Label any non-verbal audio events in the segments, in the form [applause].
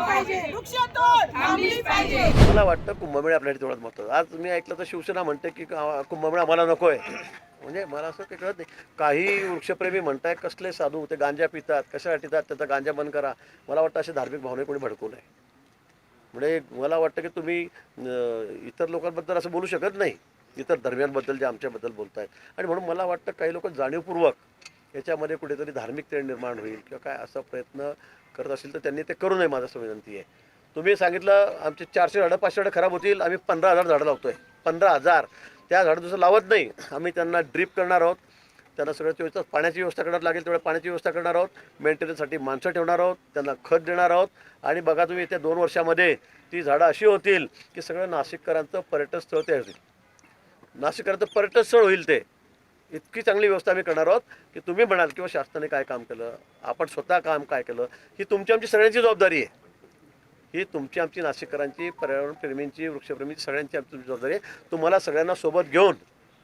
पाहिजे. मला वाटतं कुंभमेळा आपल्यासाठी तेवढाच महत्त्वाचा. आज मी ऐकलं तर शिवसेना म्हणते की का- कुंभमेळा आम्हाला नको आहे म्हणजे मला असं काही कळत नाही. काही वृक्षप्रेमी म्हणताय कसले साधू ते गांजा पितात कशासाठी पितात त्याचा गांजा बंद करा. मला वाटतं असे धार्मिक भावने कोणी भडकू नये. म्हणजे मला वाटतं की तुम्ही इतर लोकांबद्दल असं बोलू शकत नाही. इतर धर्मियांबद्दल जे आमच्याबद्दल बोलत आहेत आणि म्हणून मला वाटतं काही लोक जाणीवपूर्वक याच्यामध्ये कुठेतरी धार्मिक तेढ निर्माण होईल किंवा काय असा प्रयत्न करत असेल तर त्यांनी ते करू नये माझं असं विनंती आहे. तुम्ही सांगितलं आमचे चारशे झाडं पाचशे झाडं खराब होतील आम्ही पंधरा हजार झाडं लावतो आहे पंधरा हजार. त्या झाडं दुसरं लावत नाही. आम्ही त्यांना ड्रीप करणार आहोत. त्यांना सगळ्याची व्यवस्था पाण्याची व्यवस्था करणार लागेल तेवढ्या पाण्याची व्यवस्था करणार आहोत. मेंटेनन्ससाठी माणसं ठेवणार आहोत. त्यांना खत देणार आहोत. आणि बघा तुम्ही येत्या दोन वर्षामध्ये ती झाडं अशी होतील की सगळं नाशिककरांचं पर्यटन स्थळ ते होईल. नाशिककरांचं पर्यटन स्थळ होईल ते. इतकी चांगली व्यवस्था आम्ही करणार आहोत की तुम्ही म्हणाल किंवा शासनाने काय काम केलं आपण स्वतः काम काय केलं ही तुमची आमची सगळ्यांची जबाबदारी आहे. ही तुमची आमची नाशिककरांची पर्यावरण प्रेमींची वृक्षप्रेमींची सगळ्यांची आमची जबाबदारी आहे. तुम्हाला सगळ्यांना सोबत घेऊन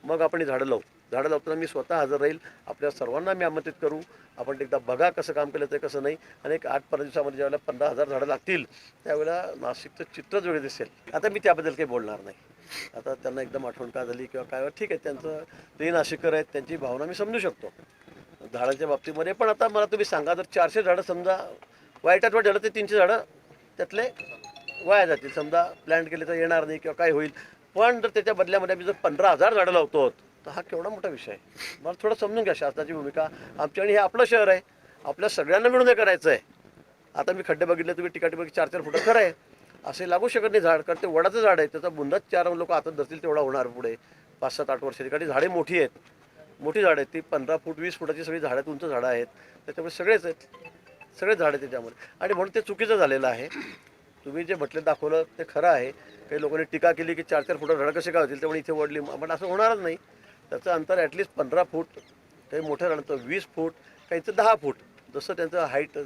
मग आपण झाडं लावू. झाडं लावताना मी स्वतः हजर राहील. आपल्या सर्वांना मी आमंत्रित करू. आपण एकदा बघा कसं काम केलं ते कसं नाही. आणि एक आठ पंधरा दिवसामध्ये ज्यावेळेला पंधरा हजार झाडं लागतील त्यावेळेला नाशिकचं चित्रच वेगळं दिसेल. आता मी त्याबद्दल काही बोलणार नाही. आता त्यांना एकदम आठवण का झाली किंवा काय ठीक आहे त्यांचं ते नाशिककर आहेत त्यांची भावना मी समजू शकतो. झाडांच्या बाबतीमध्ये पण आता मला तुम्ही सांगा जर चारशे झाडं समजा वाईटात वाईट झालं ते तीनशे झाडं त्यातले वाया जातील. समजा प्लॅन केले तर येणार नाही किंवा काय होईल. पण जर त्याच्या बदल्यामध्ये आम्ही जर पंधरा हजार झाडं लावतो तर हा केवढा मोठा विषय आहे. मला थोडं समजून घ्या शासनाची भूमिका. आमच्या आणि हे आपलं शहर आहे. आपल्या सगळ्यांना मिळून हे करायचं आहे आता मी खड्डे बघितले तुम्ही टिकाटी बघितली चार चार फुटं खरं आहे. असे लागू शकत नाही झाड कारण ते वडाचं झाड आहे त्याचा बुंदाच चार लोक आता धरतील तेवढा होणार पुढे. पाच सात आठ वर्षाची कारण झाडे मोठी आहेत. मोठी झाडं आहेत ती. पंधरा फूट वीस फुटाची सगळी झाडं आहेत, उंच झाडं आहेत. त्याच्यामुळे सगळेच आहेत. सगळेच झाडं आहेत त्याच्यामध्ये. आणि म्हणून ते चुकीचं झालेलं आहे. तुम्ही जे म्हटलं दाखवलं ते खरं आहे. काही लोकांनी टीका केली की चार चार फुटं झाडं कसे काय होतील त्यामुळे इथे वडली. पण असं होणारच नाही. त्याचं अंतर ॲटलिस्ट पंधरा फूट काही मोठं झाडं वीस फूट काहीचं दहा फूट. जसं त्यांचं हाईट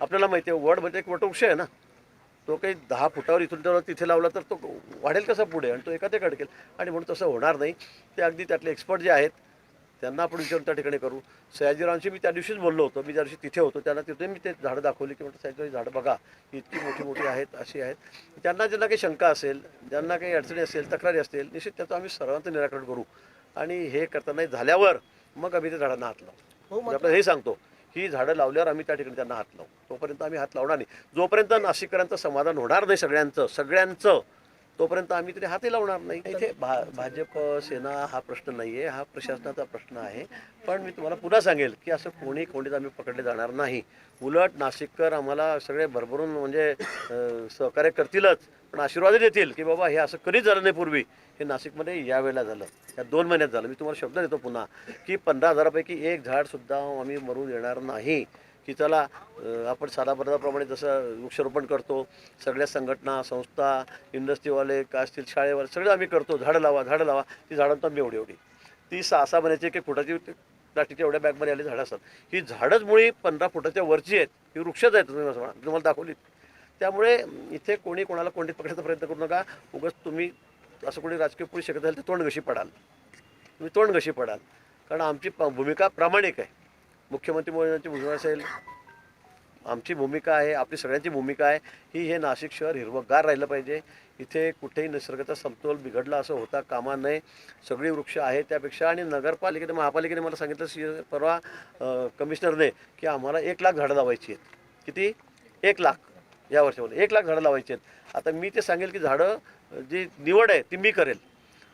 आपल्याला माहिती आहे वड म्हणजे एक वटवृक्ष आहे ना. तो काही दहा फुटावर इथून तर तिथे लावला तर तो वाढेल कसा पुढे? आणि तो एका ते अडकेल आणि म्हणून तसं होणार नाही. ते अगदी त्यातले एक्सपर्ट जे आहेत त्यांना आपण विचारून त्या ठिकाणी करू. सयाजीरावांशी मी त्या दिवशीच बोललो होतो. मी ज्या दिवशी तिथे होतो त्यांना तिथे मी ते झाडं दाखवली की म्हटलं सयाजीराव ही झाडं बघा. ही इतकी मोठी मोठी आहेत अशी आहेत. त्यांना ज्यांना काही शंका असेल ज्यांना काही अडचणी असेल तक्रारी असतील निश्चित त्याचं आम्ही सर्वांचं निराकरण करू. आणि हे करताना झाल्यावर मग आम्ही ते झाडांना हात लावू. म्हणजे आपल्याला हे सांगतो ही झाडं लावल्यावर आम्ही त्या ठिकाणी त्यांना हात लावू. तोपर्यंत आम्ही हात लावणार नाही. जोपर्यंत नाशिककरांचं समाधान होणार नाही सगळ्यांचं सगळ्यांचं तोपर्यंत आम्ही तरी हातही लावणार नाही. इथे भा भाजप सेना हा प्रश्न नाही आहे हा प्रशासनाचा प्रश्न आहे. पण मी तुम्हाला पुन्हा सांगेल की असं कोणी कोणीच आम्ही पकडले जाणार नाही. उलट नाशिककर आम्हाला सगळे भरभरून म्हणजे सहकार्य करतीलच पण आशीर्वाद देतील की बाबा हे असं कधीच झालं नाही पूर्वी. हे नाशिकमध्ये यावेळेला झालं. या दोन महिन्यात झालं. मी तुम्हाला शब्द देतो पुन्हा की पंधरा हजारापैकी एक झाडसुद्धा आम्ही मरून देणार नाही. की चला आपण साधाप्रमाणे जसं वृक्षारोपण करतो सगळ्या संघटना संस्था इंडस्ट्रीवाले काय असतील शाळेवाले सगळं आम्ही करतो. झाडं लावा झाडं लावा ती झाडांत आम्ही एवढी एवढी. ती सहा सहा महिन्याची एक फुटाची प्लास्टिकच्या एवढ्या बॅगमध्ये आले झाडं असतात. ही झाडंच मुळी पंधरा फुटाच्या वरची आहेत. ही वृक्षच आहेत तुम्ही असं म्हणा तुम्हाला दाखवली. त्यामुळे इथे कोणी कोणाला कोणती पकडण्याचा प्रयत्न करू नका. उगाच तुम्ही असं कोणी राजकीय पुढे शकत असेल तर तोंडगशी पडाल. तुम्ही तोंड कशी पडाल. कारण आमची प- भूमिका प्रामाणिक आहे. मुख्यमंत्री मोदींची भूमिका असेल आमची भूमिका आहे आपली सगळ्यांची भूमिका आहे ही हे नाशिक शहर हिरवगार राहिलं पाहिजे. इथे कुठेही निसर्गाचा समतोल बिघडला असं होता कामा नये. सगळी वृक्ष आहे त्यापेक्षा आणि नगरपालिकेने महापालिकेने मला सांगितलं सी परवा कमिशनरने की आम्हाला एक लाख झाडं लावायची आहेत. किती? एक लाख. या वर्षामध्ये एक लाख झाडं लावायची आहेत. आता मी ते सांगेल की झाडं जी निवड आहे ती मी करेल.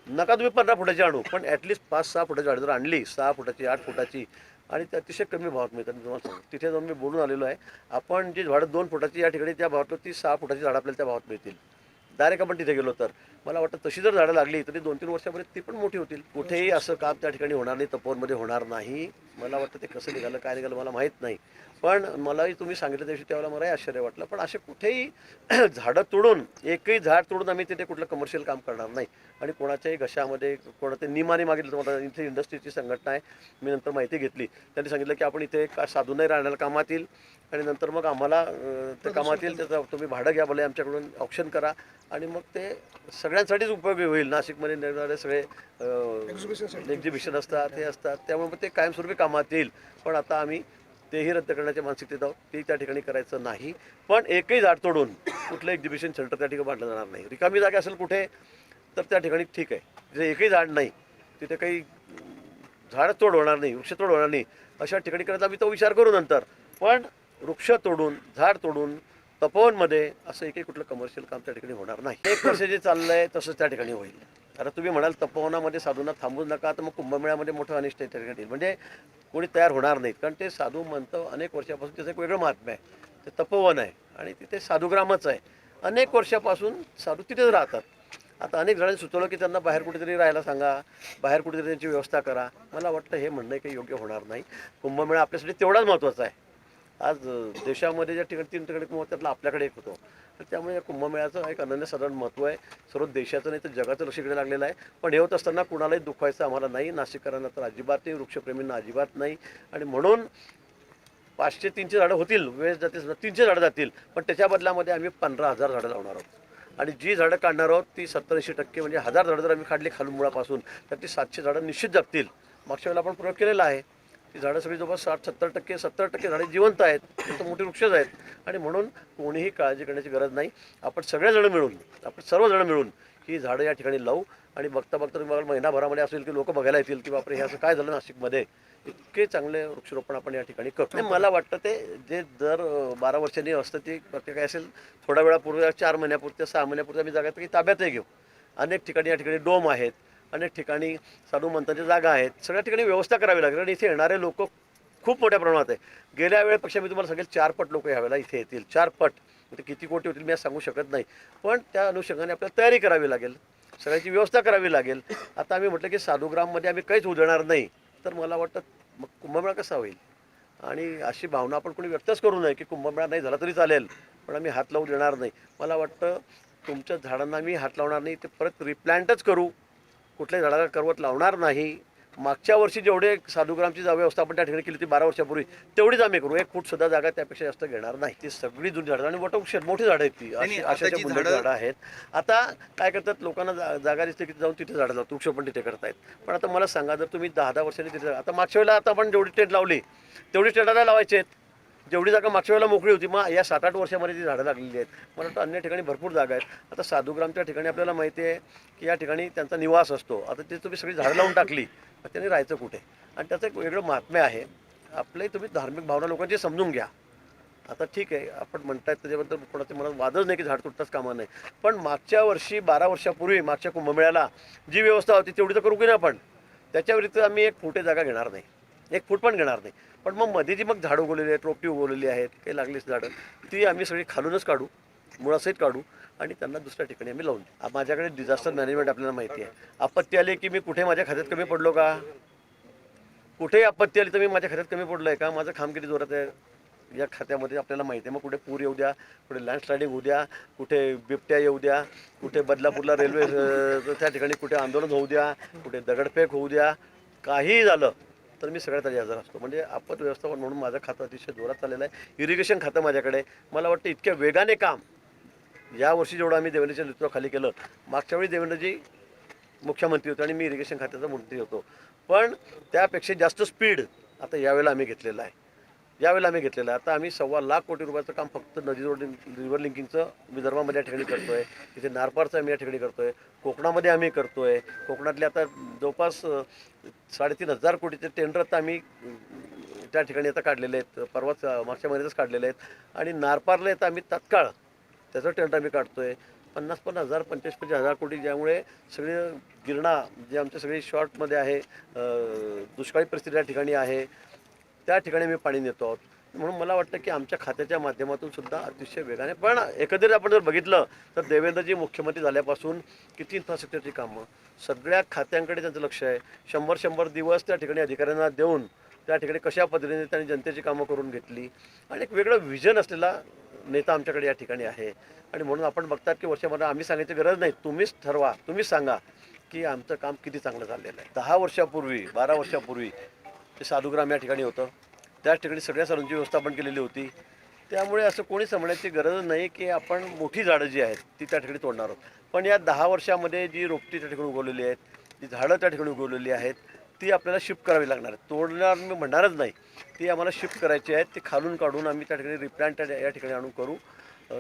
नका तुम्ही पंधरा फुटाची आणू पण ॲटलिस्ट पाच सहा फुटाची झाडं जर आणली सहा फुटाची आठ फुटाची आणि ते अतिशय कमी भावात मिळतात मी तुम्हाला सांगतो. तिथे जाऊन मी बोलून आलेलो आहे. आपण जी झाडं दोन फुटाची या ठिकाणी त्या भावात ती सहा फुटाची झाडं आपल्याला त्या भावात मिळतील. डायरेक्ट आपण तिथे गेलो तर. मला वाटतं तशी जर झाडं लागली तरी दोन तीन वर्षापर्यंत ती पण मोठी होतील. कुठेही असं काम त्या ठिकाणी होणार नाही तपोवनमध्ये होणार नाही. मला वाटतं ते कसं निघालं काय निघालं मला माहीत नाही. पण मलाही तुम्ही सांगितलं त्याविषयी त्यावेळेला मलाही आश्चर्य वाटलं. पण असे कुठेही [clears throat] झाडं तोडून एकही झाड तोडून आम्ही तिथे कुठलं कमर्शियल काम करणार नाही. आणि कोणाच्याही घशामध्ये कोणाचे निमाने मागितलं तुम्हाला इथे इंडस्ट्रीची संघटना आहे. मी नंतर माहिती घेतली. त्यांनी सांगितलं की आपण इथे का साधू नाही राहण्याला कामात येईल आणि नंतर मग आम्हाला ते कामात येईल त्याचं तुम्ही भाडं घ्या भले आमच्याकडून ऑप्शन करा. आणि मग ते सगळ्यांसाठीच उपयोगी होईल. नाशिकमध्ये निघणारे सगळे एक्झिबिशन असतात हे असतात. त्यामुळे मग ते कायमस्वरूपी कामात येईल. पण आता आम्ही तेही रद्द करण्याच्या मानसिकतेत आहोत. ते त्या ठिकाणी करायचं नाही. पण एकही झाड तोडून कुठलं एक्झिबिशन सेंटर त्या ठिकाणी बांधलं जाणार नाही. रिकामी जागा असेल कुठे तर त्या ठिकाणी ठीक आहे. तिथे एकही झाड नाही तिथे काही झाड तोड होणार नाही वृक्ष तोड होणार नाही अशा ठिकाणी करायचा आम्ही तो विचार करू नंतर. पण वृक्ष तोडून झाड तोडून तपोवनमध्ये असं एकही कुठलं कमर्शियल काम त्या ठिकाणी होणार नाही. एक वर्ष जे आहे तसंच त्या ठिकाणी होईल. कारण तुम्ही म्हणाल तपोवनामध्ये साधूंना थांबू नका तर मग कुंभमेळ्यामध्ये मोठं अनिष्ट त्या ठिकाणी. म्हणजे कोणी तयार होणार नाहीत कारण ते साधू म्हणतं अनेक वर्षापासून त्याचं एक वेगळं महात्म्य आहे. ते तपोवन आहे आणि तिथे साधुग्रामच आहे. अनेक वर्षापासून साधू तिथेच राहतात. आता अनेक जणांनी सुचवलं की त्यांना बाहेर कुठेतरी राहायला सांगा बाहेर कुठेतरी त्यांची व्यवस्था करा. मला वाटतं हे म्हणणं काही योग्य होणार नाही. कुंभमेळा आपल्यासाठी तेवढाच महत्त्वाचा आहे. आज देशामध्ये ज्या ठिकाणी तीन ठिकाणी कुंभ त्यातला आपल्याकडे एक होतो. तर त्यामुळे या कुंभमेळ्याचं एक अनन्यसाधारण महत्त्व आहे. सर्व देशाचं नाही तर जगाचं लक्ष इकडे लागलेलं आहे. पण हे होत असताना कुणालाही दुखवायचं आम्हाला नाही. नाशिककरांना तर अजिबात नाही वृक्षप्रेमींना अजिबात नाही. आणि म्हणून पाचशे तीनशे झाडं होतील वेळ जातील तीनशे झाडं जातील. पण त्याच्या बदलामध्ये आम्ही पंधरा हजार झाडं लावणार आहोत. आणि जी झाडं काढणार आहोत ती सत्तर ऐंशी टक्के म्हणजे हजार झाडं जर आम्ही काढली खालून मुळापासून तर ती सातशे झाडं निश्चित जगतील. मागच्या वेळेला आपण प्रयोग केलेला आहे. ती झाडं सगळी जवळपास साठ सत्तर टक्के सत्तर टक्के झाडे जिवंत आहेत तर मोठी वृक्षच आहेत. आणि म्हणून कोणीही काळजी करण्याची गरज नाही. आपण सगळेजण मिळून आपण सर्वजण मिळून ही झाडं या ठिकाणी लावू. आणि बघता बघता तुम्ही बघाल महिनाभरामध्ये असेल की लोक बघायला येतील की बापरे हे असं काय झालं नाशिकमध्ये? इतके चांगले वृक्षरोपण आपण या ठिकाणी करतो. मला वाटतं ते जे दर बारा वर्षांनी असतं ते प्रत्येक काय असेल थोड्या वेळापूर्वी चार महिन्यापुरत्या सहा महिन्यापुरत्या आम्ही जागा की ताब्यातही घेऊ. अनेक ठिकाणी या ठिकाणी डोम आहेत. अनेक ठिकाणी साधू मंतांच्या जागा आहेत. सगळ्या ठिकाणी व्यवस्था करावी लागेल. आणि इथे येणारे लोक खूप मोठ्या प्रमाणात आहे गेल्या वेळेपेक्षा मी तुम्हाला सांगेल चार पट लोक यावेळेला इथे येतील. चार पट. ते किती कोटी होतील मी सांगू शकत नाही. पण त्या अनुषंगाने आपल्याला तयारी करावी लागेल. सगळ्याची व्यवस्था करावी लागेल. आता आम्ही म्हटलं की साधुग्राममध्ये आम्ही काहीच उजळणार नाही. तर मला वाटतं मग कुंभमेळा कसा होईल? आणि अशी भावना आपण कोणी व्यक्तच करू नये की कुंभमेळा नाही झाला तरी चालेल. पण आम्ही हात लावू देणार नाही. मला वाटतं तुमच्या झाडांना मी हात लावणार नाही. ते परत रिप्लॅन्टच करू. कुठल्याही झाडाला करवत लावणार नाही. मागच्या वर्षी जेवढे साधुग्रामची जा व्यवस्था आपण त्या ठिकाणी केली होती बारा वर्षापूर्वी तेवढीच आम्ही करू. एक फूट सुद्धा जागा त्यापेक्षा जास्त घेणार नाही. ती सगळी जुनी झाडं आणि वटवृक्ष मोठी झाडं आहेत ती. नाही, अशी आता अशाच्या जी बुंदाची झाडं- आहेत. आता काय करतात लोकांना जागा दिसते की जाऊन तिथे झाडं लावतात वृक्ष पण तिथे करतायत. पण आता मला सांगा जर तुम्ही दहा दहा वर्षांनी तिथे आता मागच्या वेळेला आता आपण जेवढी टेंट लावली तेवढी टेंटाला लावायचे आहेत. जेवढी जागा मागच्या वेळेला मोकळी होती मग या सात आठ वर्षामध्ये ती झाडं लागलेली आहेत. मला वाटतं अन्य ठिकाणी भरपूर जागा आहेत. आता साधुग्रामच्या ठिकाणी आपल्याला माहिती आहे की या ठिकाणी त्यांचा निवास असतो. आता ते तुम्ही सगळी झाडं लावून टाकली तर त्यांनी राहायचं कुठे? आणि त्याचं एक वेगळं महात्म्य आहे. आपले तुम्ही धार्मिक भावना लोकांची समजून घ्या. आता ठीक आहे आपण म्हणतायत त्याच्याबद्दल कोणाचे मनात वादच नाही की झाड तुटताच कामा नाही पण मागच्या वर्षी बारा वर्षापूर्वी मागच्या कुंभमेळ्याला जी व्यवस्था होती तेवढी तर करू की ना आपण? त्याच्या व्यतिरिक्त आम्ही एक फुटे जागा घेणार नाही. एक फूट पण घेणार नाही. पण मग मध्ये जी मग झाडं उगवलेली आहेत रोपटी उगवलेली आहेत काही लागलीच झाडं ती आम्ही सगळी खालूनच काढू मुळासहित काढू आणि त्यांना दुसऱ्या ठिकाणी आम्ही लावून देऊ. माझ्याकडे डिझास्टर मॅनेजमेंट आपल्याला माहिती आहे. आपत्ती आली की मी कुठे माझ्या खात्यात कमी पडलो का? कुठेही आपत्ती आली तर मी माझ्या खात्यात कमी पडलो आहे का? माझं काम किती जोरात आहे. या खात्यामध्ये आपल्याला माहिती आहे. मग कुठे पूर येऊ द्या कुठे लँडस्लायडिंग होऊ द्या कुठे बिबट्या येऊ द्या कुठे बदलापूरला रेल्वे त्या ठिकाणी कुठे आंदोलन होऊ द्या कुठे दगडफेक होऊ द्या काहीही झालं. तर मी सगळ्यात आधी हजर असतो. म्हणजे आपत व्यवस्थापन म्हणून माझं खातं अतिशय जोरात चाललेलं आहे. इरिगेशन खातं माझ्याकडे. मला वाटतं इतक्या वेगाने काम. या वर्षी जेवढं आम्ही देवेंद्रच्या नेतृत्वाखाली केलं मागच्या वेळी देवेंद्रजी मुख्यमंत्री होते आणि मी इरिगेशन खात्याचा मंत्री होतो. पण त्यापेक्षा जास्त स्पीड आता यावेळेला आम्ही घेतलेला आहे. यावेळेला आम्ही घेतलेलं आहे. आता आम्ही सव्वा लाख कोटी रुपयाचं काम फक्त नदी रोड रिव्हर लिंकिंगचं विदर्भामध्ये या ठिकाणी करतो आहे तिथे नारपारचं आम्ही या ठिकाणी करतो आहे कोकणामध्ये आम्ही करतो आहे कोकणातले आता जवळपास साडेतीन हजार कोटीचे टेंडर आता आम्ही त्या ठिकाणी आता काढलेले आहेत. परवाच मागच्या महिन्यातच काढलेले आहेत. आणि नारपारला येतं आम्ही तात्काळ त्याचं टेंडर आम्ही काढतो आहे पन्नास पन्नास हजार पंचवीस पंचवीस हजार कोटी ज्यामुळे सगळे गिरणा जे आमच्या सगळे शॉर्टमध्ये आहे दुष्काळी परिस्थिती या ठिकाणी आहे. त्या ठिकाणी मी पाणी नेतो आहोत. म्हणून मला वाटतं की आमच्या खात्याच्या माध्यमातून सुद्धा अतिशय वेगाने पण एकंदरीत आपण जर बघितलं तर देवेंद्रजी मुख्यमंत्री झाल्यापासून किती इन्फ्रास्ट्रक्चरची कामं? सगळ्या खात्यांकडे त्यांचं लक्ष आहे. शंभर शंभर दिवस त्या ठिकाणी अधिकाऱ्यांना देऊन त्या ठिकाणी कशा पद्धतीने त्यांनी जनतेची कामं करून घेतली? आणि एक वेगळं व्हिजन असलेला नेता आमच्याकडे या ठिकाणी आहे. आणि म्हणून आपण बघतात की वर्षामध्ये आम्ही सांगायची गरज नाही. तुम्हीच ठरवा तुम्हीच सांगा की आमचं काम किती चांगलं झालेलं आहे. दहा वर्षापूर्वी बारा वर्षापूर्वी ते साधुग्राम या ठिकाणी होतं. त्याच ठिकाणी सगळ्या साधूंची व्यवस्थापन केलेली होती. त्यामुळे असं कोणी समजण्याची गरज नाही की आपण मोठी झाडं जी आहेत ती त्या ठिकाणी तोडणार आहोत. पण या दहा वर्षामध्ये जी रोपटी त्या ठिकाणी उगवलेली आहेत जी झाडं त्या ठिकाणी उगवलेली आहेत ती आपल्याला शिफ्ट करावी लागणार तोडणार मी म्हणणारच नाही. ती आम्हाला शिफ्ट करायची आहेत ती खालून काढून आम्ही त्या ठिकाणी रिप्लांट या ठिकाणी आणून करू.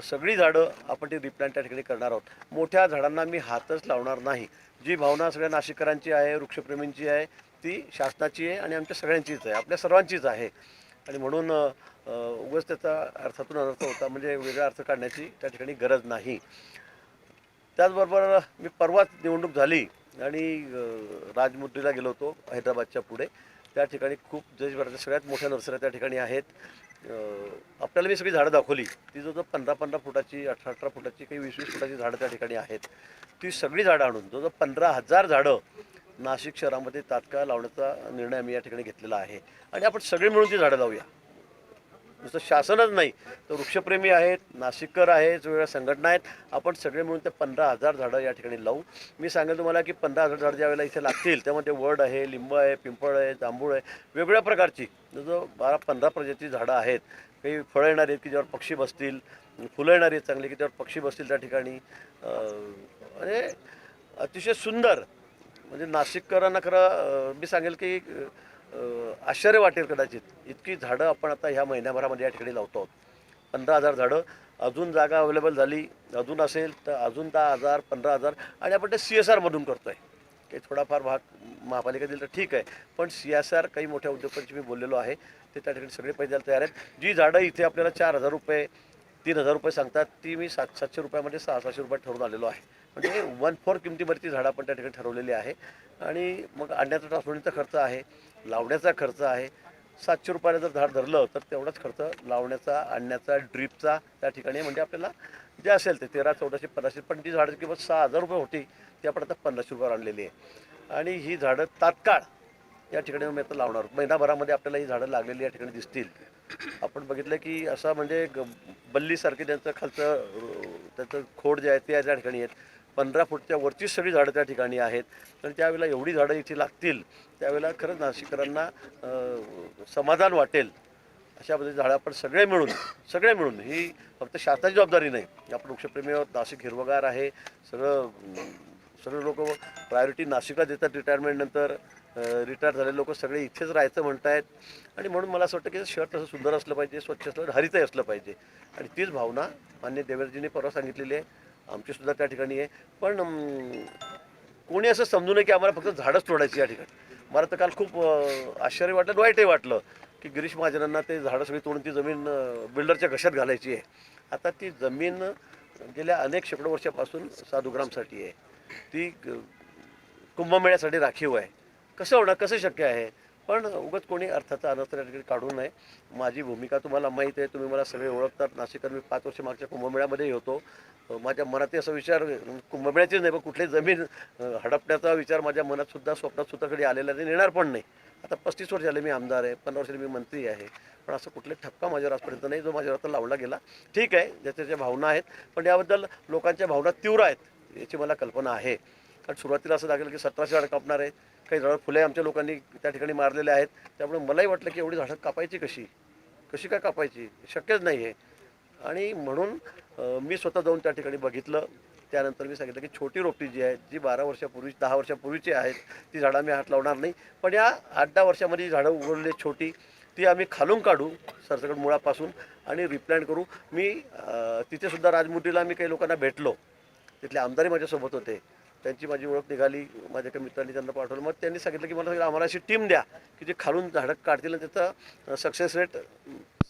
सगळी झाडं आपण ती रिप्लांट त्या ठिकाणी करणार आहोत. मोठ्या झाडांना मी हातच लावणार नाही. जी भावना सगळ्या नाशिककरांची आहे वृक्षप्रेमींची आहे ती शासनाची आहे आणि आमच्या सगळ्यांचीच आहे. आपल्या सर्वांचीच आहे. आणि म्हणून उगच उगाच त्याचा अर्थातून अनर्थ होता म्हणजे वेगळा अर्थ काढण्याची त्या ठिकाणी गरज नाही. त्याचबरोबर मी परवाच निवडणूक झाली आणि राजमुद्रीला गेलो होतो हैदराबादच्या पुढे. त्या ठिकाणी खूप देशभराच्या सगळ्यात मोठ्या नर्सऱ्या त्या ठिकाणी आहेत. आपल्याला मी सगळी झाडं दाखवली. ती जवळजवळ पंधरा पंधरा फुटाची अठरा अठरा फुटाची काही वीस वीस फुटाची झाडं त्या ठिकाणी आहेत. ती सगळी झाडं आणून जवळजवळ पंधरा हजार झाडं नाशिक शहरामध्ये तात्काळ लावण्याचा निर्णय आम्ही या ठिकाणी घेतलेला आहे. आणि आपण सगळे मिळून ती झाडं लावूया. नुसतं शासनच नाही तर वृक्षप्रेमी आहेत नाशिककर आहेत वेगवेगळ्या संघटना आहेत. आपण सगळे मिळून ते पंधरा हजार झाडं या ठिकाणी लावू. मी सांगेल तुम्हाला की पंधरा हजार झाडं ज्यावेळेला इथे लागतील त्यामध्ये वड आहे लिंब आहे पिंपळ आहे जांभूळ आहे वेगवेगळ्या प्रकारची जो बारा पंधरा प्रजातीची झाडं आहेत. काही फळं येणारी आहेत की ज्यावर पक्षी बसतील फुलं येणारी आहेत चांगली की त्यावर पक्षी बसतील त्या ठिकाणी. म्हणजे अतिशय सुंदर म्हणजे नाशिककरांना खरं मी सांगेल की आश्चर्य वाटेल कदाचित. इतकी झाडं आपण आता ह्या महिन्याभरामध्ये या ठिकाणी लावतो आहोत. पंधरा हजार झाडं. अजून जागा अवेलेबल झाली. अजून असेल तर अजून दहा हजार पंधरा हजार. आणि आपण ते सी एस आरमधून करतो आहे की थोडाफार भाग महापालिका दिला तर ठीक आहे. पण सी एस आर काही मोठ्या उद्योगांची मी बोललेलो आहे. ते त्या ठिकाणी सगळे पैसे द्यायला तयार आहेत. जी झाडं इथे आपल्याला चार हजार रुपये तीन हजार रुपये सांगतात ती मी सात सातशे रुपयामध्ये सहा सहाशे रुपयात ठरवून आलेलो आहे. म्हणजे वन फोर किमतीवरती झाडं आपण त्या ठिकाणी ठरवलेली आहे. आणि मग आणण्याचा ट्रान्सपोर्टिंगचा खर्च आहे लावण्याचा खर्च आहे सातशे रुपयाला जर झाड धरलं तर तेवढाच खर्च लावण्याचा आणण्याचा ड्रीपचा त्या ठिकाणी म्हणजे आपल्याला जे असेल ते तेरा चौदाशे पन्नासशे पण जी झाडं किंमत सहा हजार रुपये होती ती आपण आता पन्नासशे रुपयावर आणलेली आहे. आणि ही झाडं तात्काळ या ठिकाणी मी आता लावणार महिनाभरामध्ये आपल्याला ही झाडं लागलेली या ठिकाणी दिसतील. आपण बघितलं की असं म्हणजे ग- बल्लीसारखे त्यांचं खालचं त्याचं खोड जे आहे ते त्या ठिकाणी आहेत. पंधरा फूटच्या वरची सगळी झाडं त्या ठिकाणी आहेत. तर त्यावेळेला एवढी झाडं इथे लागतील त्यावेळेला खरंच नाशिकरांना समाधान वाटेल. अशा पद्धतीची झाडं आपण सगळे मिळून सगळे मिळून ही फक्त शासनाची जबाबदारी नाही. आपण वृक्षप्रेमी आहोत नाशिक हिरवगार आहे. सगळं सगळे लोक प्रायोरिटी नाशिकला देतात रिटायरमेंटनंतर रिटायर झालेले लोक सगळे इथेच राहायचं म्हणतायत. आणि म्हणून मला असं वाटतं की शहर तसं सुंदर असलं पाहिजे स्वच्छ असलं हरितही असलं पाहिजे. आणि तीच भावना मान्य देवेंद्रजींनी परवा सांगितलेली आहे. आमचीसुद्धा त्या ठिकाणी आहे. पण कोणी असं समजू नये की आम्हाला फक्त झाडंच तोडायची या ठिकाणी. मला तर काल खूप आश्चर्य वाटलं आणि वाईटही वाटलं की गिरीश महाजनांना ते झाडं सगळी तोडून ती जमीन बिल्डरच्या घशात घालायची आहे. आता ती जमीन गेल्या अनेक शेकडो वर्षापासून साधुग्रामसाठी आहे. ती ग- कुंभमेळ्यासाठी राखीव आहे. कसं होणार कसं शक्य आहे? पण उगाच कोणी अर्थाचा अनर्थ या ठिकाणी काढू नये माझी भूमिका तुम्हाला माहीत आहे तुम्ही मला सगळे ओळखतात. नाशिककर मी पाच वर्ष मागच्या कुंभमेळ्यामध्ये होतो. माझ्या मनातही असा विचार कुंभमेळ्याचीच नाही पण कुठली जमीन हडपण्याचा विचार माझ्या मनातसुद्धा स्वप्नातसुद्धा कधी आलेला नाही येणार पण नाही. आता पस्तीस वर्ष झाले मी आमदार आहे पंधरा वर्षाने मी मंत्री आहे. पण असं कुठले ठपका माझ्यावर आजपर्यंत नाही जो माझ्यावर आता लावला गेला. ठीक आहे ज्याच्या ज्या भावना आहेत पण याबद्दल लोकांच्या भावना तीव्र आहेत याची मला कल्पना आहे. कारण सुरुवातीला असं लागेल की सतराशे झाडं कापणार आहे काही झाडं फुले आमच्या लोकांनी त्या ठिकाणी मारलेले आहेत. त्यामुळे मलाही वाटलं की एवढी झाडं कापायची कशी? कशी काय कापायची? शक्यच नाही आहे आणि म्हणून मी स्वतः जाऊन त्या ठिकाणी बघितलं. त्यानंतर मी सांगितलं की छोटी रोपटी जी आहे जी बारा वर्षापूर्वी दहा वर्षापूर्वीची आहेत ती झाडं आम्ही हात लावणार नाही. पण या आठ दहा वर्षामध्ये जी झाडं उगवलेली छोटी ती आम्ही खालून काढू सरसकट मुळापासून आणि रिप्लांट करू. मी तिथेसुद्धा राजमुटीला मी काही लोकांना भेटलो. तिथले आमदारही माझ्यासोबत होते. त्यांची माझी ओळख निघाली माझ्या एका मित्रांनी त्यांना पाठवलं. मग त्यांनी सांगितलं की मला सांगितलं, आम्हाला अशी टीम द्या की जे खालून झाडं काढतील आणि त्याचा सक्सेस रेट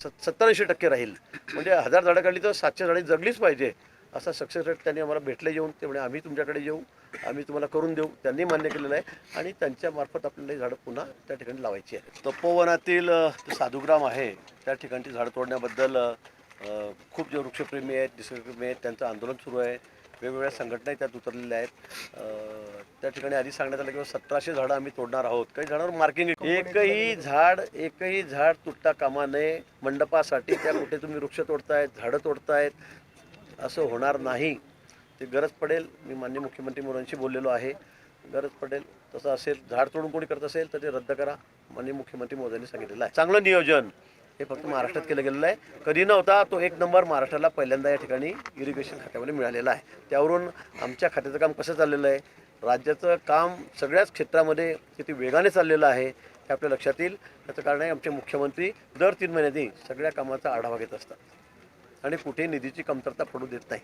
सत्तर ऐंशी टक्के राहील. म्हणजे हजार झाडं काढली तर सातशे झाडे जगलीच पाहिजे. असा सक्सेस रेट त्यांनी आम्हाला भेटले येऊन ते म्हणे आम्ही तुमच्याकडे येऊ आम्ही तुम्हाला करून देऊ. त्यांनी मान्य केलेलं आहे. आणि त्यांच्यामार्फत आपल्याला ही झाडं पुन्हा त्या ठिकाणी लावायची आहे तपोवनातील साधुग्राम आहे त्या ठिकाणची झाडं तोडण्याबद्दल खूप जे वृक्षप्रेमी आहेत निसर्गप्रेमी आहेत त्यांचं आंदोलन सुरू आहे. वेगवेगळ्या संघटनाही त्यात उतरलेल्या आहेत. त्या ठिकाणी आधी सांगण्यात आलं की सतराशे झाडं आम्ही तोडणार आहोत. काही झाडावर मार्किंग एकही झाड एकही झाड तुटता कामा नये. मंडपासाठी त्या कुठे तुम्ही वृक्ष तोडतायत झाडं तोडतायत असं होणार नाही. ते गरज पडेल. मी मान्य मुख्यमंत्री मोरांशी बोललेलो आहे. गरज पडेल. तसं असेल झाड तोडून कोणी करत असेल तर ते रद्द करा. माननीय मुख्यमंत्री मोदींनी सांगितलेलं आहे. चांगलं नियोजन. हे फक्त महाराष्ट्रात केलं गेलेलं आहे. कधी नव्हता तो एक नंबर महाराष्ट्राला पहिल्यांदा या ठिकाणी इरिगेशन खात्यामध्ये मिळालेला आहे. त्यावरून आमच्या खात्याचं काम कसं चाललेलं आहे? राज्याचं काम सगळ्याच क्षेत्रामध्ये किती वेगाने चाललेलं आहे हे आपल्या लक्षात येईल. त्याचं कारण आहे आमचे मुख्यमंत्री दर तीन महिन्यांनी सगळ्या कामाचा आढावा घेत असतात. आणि कुठेही निधीची कमतरता पडू देत नाही.